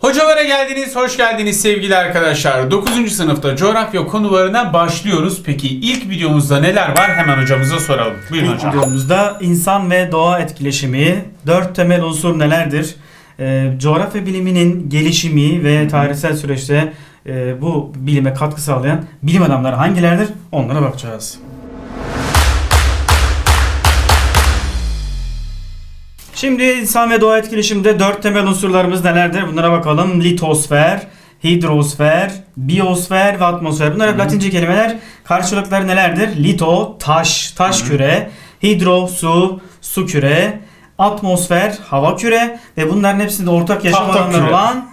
Hocalara geldiniz, hoş geldiniz sevgili arkadaşlar. 9. sınıfta coğrafya konularına başlıyoruz. Peki ilk videomuzda neler var? Hemen hocamıza soralım. Buyurun İlk hocam. videomuzda insan ve doğa etkileşimi, dört temel unsur nelerdir? Ee, coğrafya biliminin gelişimi ve tarihsel süreçte e, bu bilime katkı sağlayan bilim adamları hangilerdir? Onlara bakacağız. Şimdi insan ve doğa etkileşiminde dört temel unsurlarımız nelerdir? Bunlara bakalım. Litosfer, hidrosfer, biyosfer ve atmosfer. Bunlar hep Latince kelimeler. Karşılıkları nelerdir? Lito, taş, taş küre. Hidro, su, su küre. Atmosfer, hava küre. Ve bunların hepsinde ortak yaşam Tahta alanları küre. olan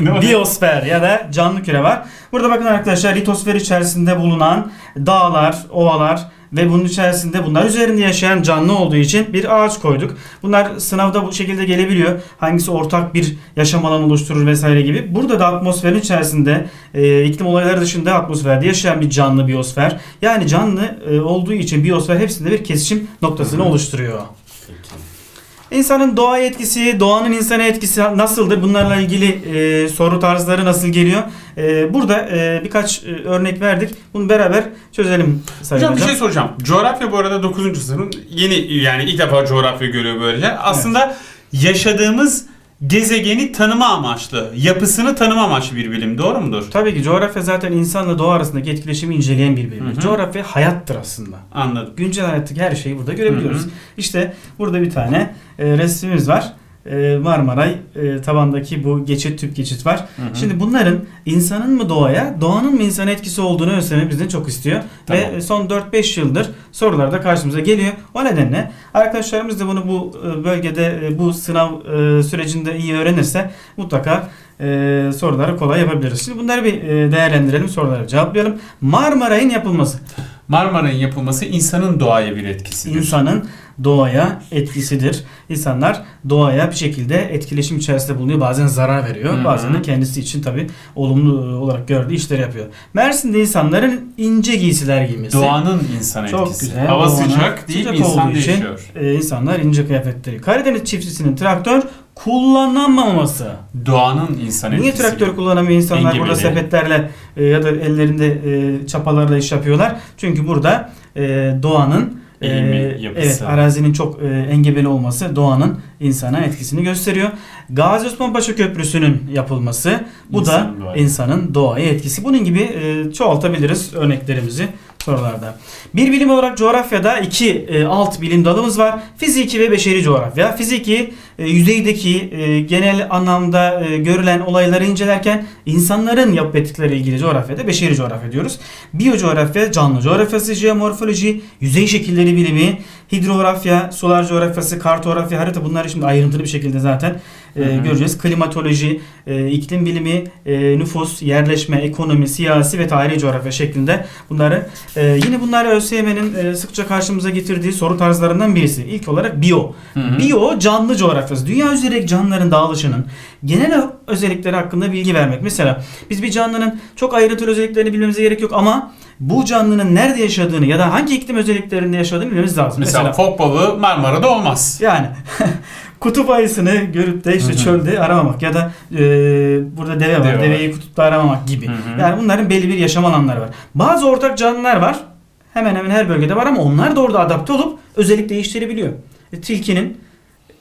biyosfer ya da canlı küre var. Burada bakın arkadaşlar litosfer içerisinde bulunan dağlar, ovalar ve bunun içerisinde bunlar üzerinde yaşayan canlı olduğu için bir ağaç koyduk. Bunlar sınavda bu şekilde gelebiliyor. Hangisi ortak bir yaşam alanı oluşturur vesaire gibi. Burada da atmosferin içerisinde e, iklim olayları dışında atmosferde yaşayan bir canlı biyosfer. Yani canlı e, olduğu için biyosfer hepsinde bir kesişim noktasını oluşturuyor. İnsanın doğaya etkisi, doğanın insana etkisi nasıldır? Bunlarla ilgili e, soru tarzları nasıl geliyor? E, burada e, birkaç e, örnek verdik. Bunu beraber çözelim Sayın Hocam bir Hocam. şey soracağım. Coğrafya bu arada 9. sınıfın yeni yani ilk defa coğrafya görüyor böylece. Aslında yaşadığımız gezegeni tanıma amaçlı, yapısını tanıma amaçlı bir bilim. Doğru mudur? Tabii ki coğrafya zaten insanla doğa arasındaki etkileşimi inceleyen bir bilim. Hı hı. Coğrafya hayattır aslında. Anladım. Güncel hayattaki her şeyi burada görebiliyoruz. Hı hı. İşte burada bir tane e, resmimiz var. E, Marmaray e, tabandaki bu geçit tüp geçit var. Hı hı. Şimdi bunların insanın mı doğaya, doğanın mı insana etkisi olduğunu göstermek bizden çok istiyor. Tamam. Ve son 4-5 yıldır sorularda karşımıza geliyor. O nedenle arkadaşlarımız da bunu bu e, bölgede e, bu sınav sürecinde iyi öğrenirse mutlaka e, soruları kolay yapabiliriz. Şimdi bunları bir değerlendirelim, soruları cevaplayalım. Marmaray'ın yapılması. Marmara'nın yapılması insanın doğaya bir etkisidir. İnsanın doğaya etkisidir. İnsanlar doğaya bir şekilde etkileşim içerisinde bulunuyor. Bazen zarar veriyor. Hı hı. Bazen de kendisi için tabii olumlu olarak gördüğü işleri yapıyor. Mersin'de insanların ince giysiler giymesi. Doğanın insana Çok etkisi. güzel. Hava Doğanın sıcak değil, sıcak insan olduğu için değişiyor. e, insanlar ince kıyafetleri. Karadeniz çiftçisinin traktör kullanamaması. Doğanın insan Niye etkisi. traktör kullanamıyor insanlar Engebeli. burada sepetlerle e, ya da ellerinde e, çapalarla iş yapıyorlar? Çünkü burada e, doğanın e, Eğimi, yapısı. evet arazinin çok e, engebeli olması doğanın insana etkisini gösteriyor. Gazi Osman Paşa Köprüsü'nün yapılması bu İnsanın da doğaya. insanın doğaya etkisi. Bunun gibi e, çoğaltabiliriz örneklerimizi sorularda. Bir bilim olarak coğrafyada iki e, alt bilim dalımız var. Fiziki ve beşeri coğrafya. Fiziki e, yüzeydeki e, genel anlamda e, görülen olayları incelerken insanların yapı etkileri ilgili coğrafyada beşeri coğrafya diyoruz. Biyocoğrafya, canlı coğrafyası, jeomorfoloji, yüzey şekilleri bilimi, hidrografya, sular coğrafyası, kartografya, harita bunları şimdi ayrıntılı bir şekilde zaten e, Hı hı. göreceğiz. Klimatoloji, e, iklim bilimi, e, nüfus, yerleşme, ekonomi, siyasi ve tarihi coğrafya şeklinde bunları e, yine bunlar ÖSYM'nin e, sıkça karşımıza getirdiği soru tarzlarından birisi. İlk olarak biyo. Hı hı. Biyo canlı coğrafyası. Dünya üzerindeki canlıların dağılışının genel özellikleri hakkında bilgi vermek. Mesela biz bir canlının çok ayrıntılı özelliklerini bilmemize gerek yok ama bu canlının nerede yaşadığını ya da hangi iklim özelliklerinde yaşadığını bilmemiz lazım. Mesela, fok balığı Marmara'da olmaz. Yani kutup ayısını görüp de işte çölde aramamak ya da e, burada deve var. Deve var. Deveyi kutupta aramamak gibi. Hı hı. Yani bunların belli bir yaşam alanları var. Bazı ortak canlılar var. Hemen hemen her bölgede var ama onlar da orada adapte olup özellik değiştirebiliyor. E, tilkinin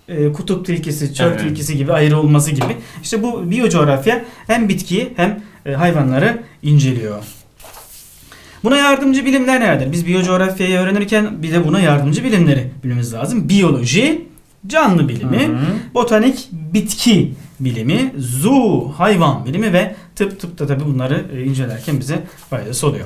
e, kutup tilkisi, çöl Evet. tilkisi gibi ayrı olması gibi. İşte bu biyocoğrafya hem bitkiyi hem e, hayvanları inceliyor. Buna yardımcı bilimler nelerdir? Biz biyocoğrafyayı öğrenirken bir de buna yardımcı bilimleri bilmemiz lazım. Biyoloji, canlı bilimi, Hı hı. botanik, bitki bilimi, zoo, hayvan bilimi ve tıp tıpta tabi bunları e, incelerken bize faydası oluyor.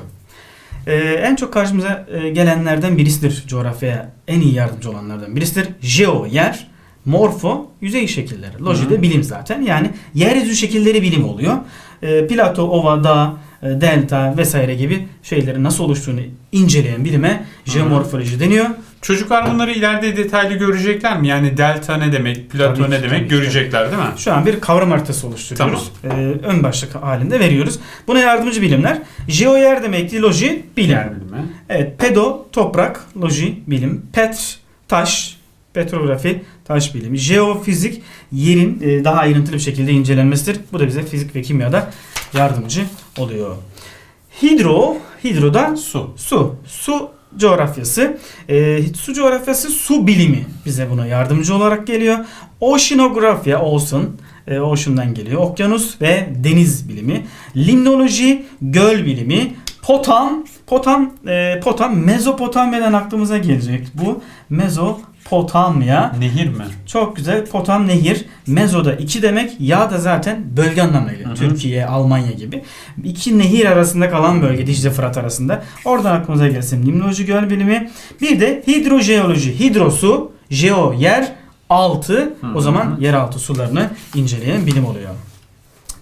Ee, en çok karşımıza e, gelenlerden birisidir coğrafyaya en iyi yardımcı olanlardan birisidir. Jeo yer, morfo yüzey şekilleri. Loji de bilim zaten. Yani yeryüzü şekilleri bilim oluyor. Ee, plato, ova, dağ, e, delta vesaire gibi şeylerin nasıl oluştuğunu inceleyen bilime jeomorfoloji deniyor. Çocuklar bunları ileride detaylı görecekler mi? Yani delta ne demek, plato Tabii ki, ne tabii demek ki. görecekler değil mi? Şu an bir kavram haritası oluşturuyoruz. Ee, ön başlık halinde veriyoruz. Buna yardımcı bilimler. Jeoyer demekti, loji, bilim. Yer bilimi. Evet, pedo, toprak, loji, bilim. Petr, taş, petrografi, taş bilimi. Jeofizik yerin e, daha ayrıntılı bir şekilde incelenmesidir. Bu da bize fizik ve kimyada yardımcı oluyor. Hidro, hidro da Su. Su. Su coğrafyası. Ee, su coğrafyası su bilimi bize buna yardımcı olarak geliyor. Oceanografya olsun. E, ocean'dan geliyor. Okyanus ve deniz bilimi. Limnoloji göl bilimi. Potam. Potam. E, potam Mezopotamya'dan aklımıza gelecek. Bu Mezopotamya. Nehir mi? Çok güzel. Potam nehir. Mezo'da iki demek. Ya da zaten bölge. Hı hı. Türkiye, Almanya gibi. İki nehir arasında kalan bölge. Dicle Fırat arasında. Oradan aklımıza gelsin. Limnoloji göl bilimi. Bir de hidrojeoloji. Hidrosu, jeo yer, altı. Hı O hı. zaman yeraltı sularını inceleyen bilim oluyor.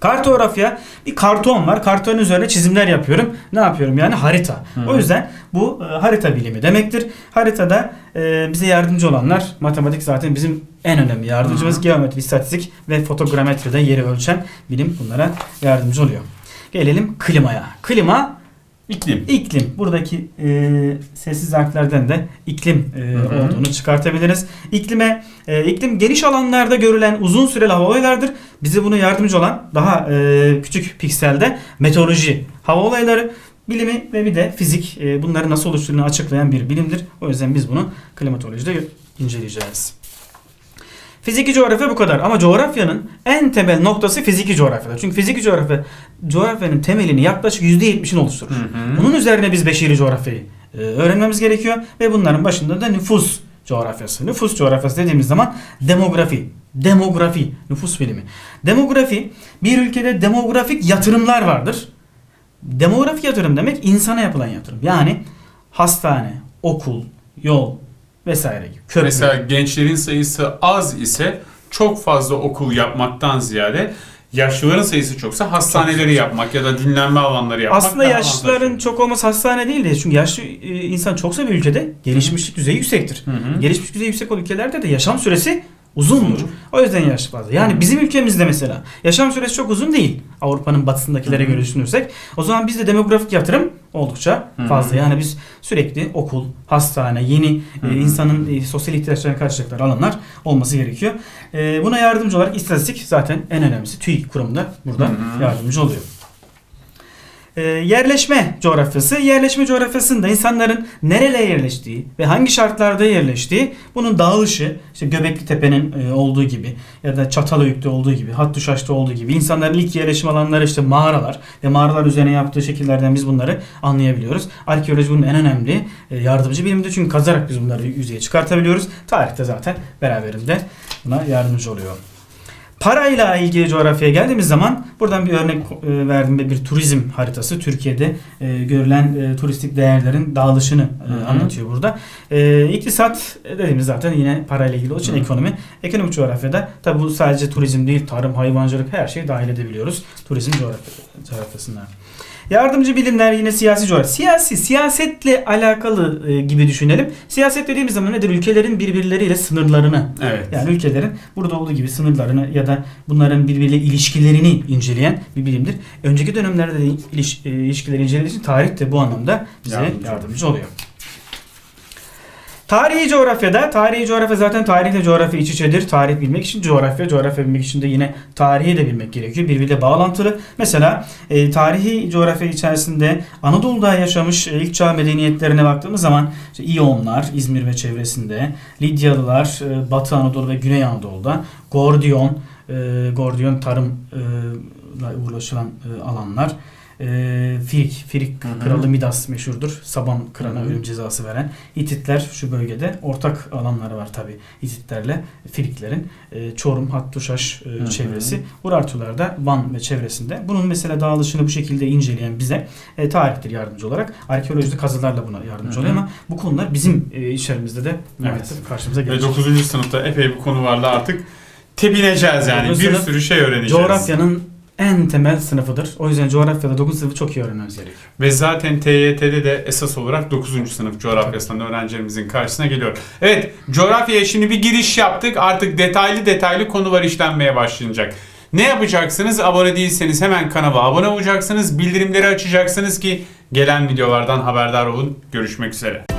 Kartografya bir karton var. Kartonun üzerine çizimler yapıyorum. Ne yapıyorum yani harita. Hı hı. O yüzden bu e, harita bilimi demektir. Haritada e, bize yardımcı olanlar matematik zaten bizim en önemli yardımcımız. Hı hı. Geometri, istatistik ve fotogrametride yeri ölçen bilim bunlara yardımcı oluyor. Gelelim klimaya. Klima İklim. iklim. Buradaki e, sessiz harflerden de iklim e, Hı hı. olduğunu çıkartabiliriz. İklime e, iklim geniş alanlarda görülen uzun süreli hava olaylardır. Bize buna yardımcı olan daha e, küçük pikselde meteoroloji, hava olayları bilimi ve bir de fizik e, bunları nasıl oluşturduğunu açıklayan bir bilimdir. O yüzden biz bunu klimatolojide inceleyeceğiz. Fiziki coğrafya bu kadar ama coğrafyanın en temel noktası fiziki coğrafyadır. Çünkü fiziki coğrafya coğrafyanın temelini yaklaşık %70'ini oluşturur. Hı hı. Bunun üzerine biz beşeri coğrafyayı e, öğrenmemiz gerekiyor ve bunların başında da nüfus coğrafyası. Nüfus coğrafyası dediğimiz zaman demografi, demografi, nüfus bilimi. Demografi bir ülkede demografik yatırımlar vardır. Demografik yatırım demek insana yapılan yatırım. Yani hastane, okul, yol vesaire gibi. Köprü. Mesela gençlerin sayısı az ise çok fazla okul yapmaktan ziyade yaşlıların sayısı çoksa hastaneleri yapmak ya da dinlenme alanları yapmak Aslında yaşlıların çok olması hastane değil de çünkü yaşlı e, insan çoksa bir ülkede gelişmişlik düzeyi yüksektir. Hı hı. Gelişmiş düzey yüksek olan ülkelerde de yaşam süresi uzundur. Uzun. O yüzden yaş fazla. Yani bizim ülkemizde mesela yaşam süresi çok uzun değil. Avrupa'nın batısındakilere göre düşünürsek. O zaman bizde demografik yatırım oldukça fazla. Yani biz sürekli okul, hastane, yeni e, insanın e, sosyal ihtiyaçlarını karşılayacakları alanlar olması gerekiyor. E, buna yardımcı olarak istatistik zaten en önemlisi. TÜİK kurumunda burada yardımcı oluyor. E, yerleşme coğrafyası. Yerleşme coğrafyasında insanların nerelere yerleştiği ve hangi şartlarda yerleştiği bunun dağılışı işte Göbekli Tepe'nin e, olduğu gibi ya da Çatalhöyük'te olduğu gibi Hattuşaş'ta olduğu gibi insanların ilk yerleşim alanları işte mağaralar ve mağaralar üzerine yaptığı şekillerden biz bunları anlayabiliyoruz. Arkeoloji bunun en önemli e, yardımcı bilimidir çünkü kazarak biz bunları yüzeye çıkartabiliyoruz. Tarihte zaten beraberinde buna yardımcı oluyor. Parayla ilgili coğrafyaya geldiğimiz zaman buradan bir örnek e, verdim bir turizm haritası Türkiye'de e, görülen e, turistik değerlerin dağılışını e, Hı hı. anlatıyor burada. İktisat dediğimiz zaten yine parayla ilgili olduğu için Hı hı. ekonomi. Ekonomik coğrafyada tabi bu sadece turizm değil tarım, hayvancılık her şeyi dahil edebiliyoruz turizm coğrafya, coğrafyasına. Yardımcı bilimler yine siyasi coğrafya. Siyasi, siyasetle alakalı e, gibi düşünelim. Siyaset dediğimiz zaman nedir? Ülkelerin birbirleriyle sınırlarını Evet. yani ülkelerin burada olduğu gibi sınırlarını ya da bunların birbiriyle ilişkilerini inceleyen bir bilimdir. Önceki dönemlerde de iliş, e, ilişkileri incelediği için tarih de bu anlamda bize Yardımcı yardımcı, oluyor. Tarihi coğrafyada, tarihi coğrafya zaten tarihle coğrafya iç içedir. Tarih bilmek için coğrafya, coğrafya bilmek için de yine tarihi de bilmek gerekiyor. Birbiriyle bağlantılı. Mesela e, tarihi coğrafya içerisinde Anadolu'da yaşamış e, ilk çağ medeniyetlerine baktığımız zaman işte İyonlar İzmir ve çevresinde, Lidyalılar e, Batı Anadolu ve Güney Anadolu'da, Gordiyon, e, Gordiyon tarımla uğraşılan e, alanlar, e, Firik, Firik Hı hı. kralı Midas meşhurdur. Saban kralına ölüm cezası veren. Hititler şu bölgede ortak alanları var tabi Hititlerle Firiklerin. E, Çorum, Hattuşaş e, Hı hı. çevresi. Urartular da Van ve çevresinde. Bunun mesela dağılışını bu şekilde inceleyen bize e, tarihtir yardımcı olarak. Arkeolojide kazılarla buna yardımcı Hı hı. oluyor ama bu konular bizim e, işlerimizde de Evet. karşımıza Ve gelecek. 9. sınıfta epey bir konu vardı artık. Tepineceğiz yani. Bir sürü şey öğreneceğiz. Coğrafyanın en temel sınıfıdır. O yüzden coğrafyada 9 sınıfı çok iyi öğrenmemiz gerekiyor. Ve zaten TYT'de de esas olarak 9. sınıf coğrafyasından öğrencilerimizin karşısına geliyor. Evet, coğrafyaya şimdi bir giriş yaptık. Artık detaylı detaylı konular işlenmeye başlanacak. Ne yapacaksınız? Abone değilseniz hemen kanala abone olacaksınız. Bildirimleri açacaksınız ki gelen videolardan haberdar olun. Görüşmek üzere.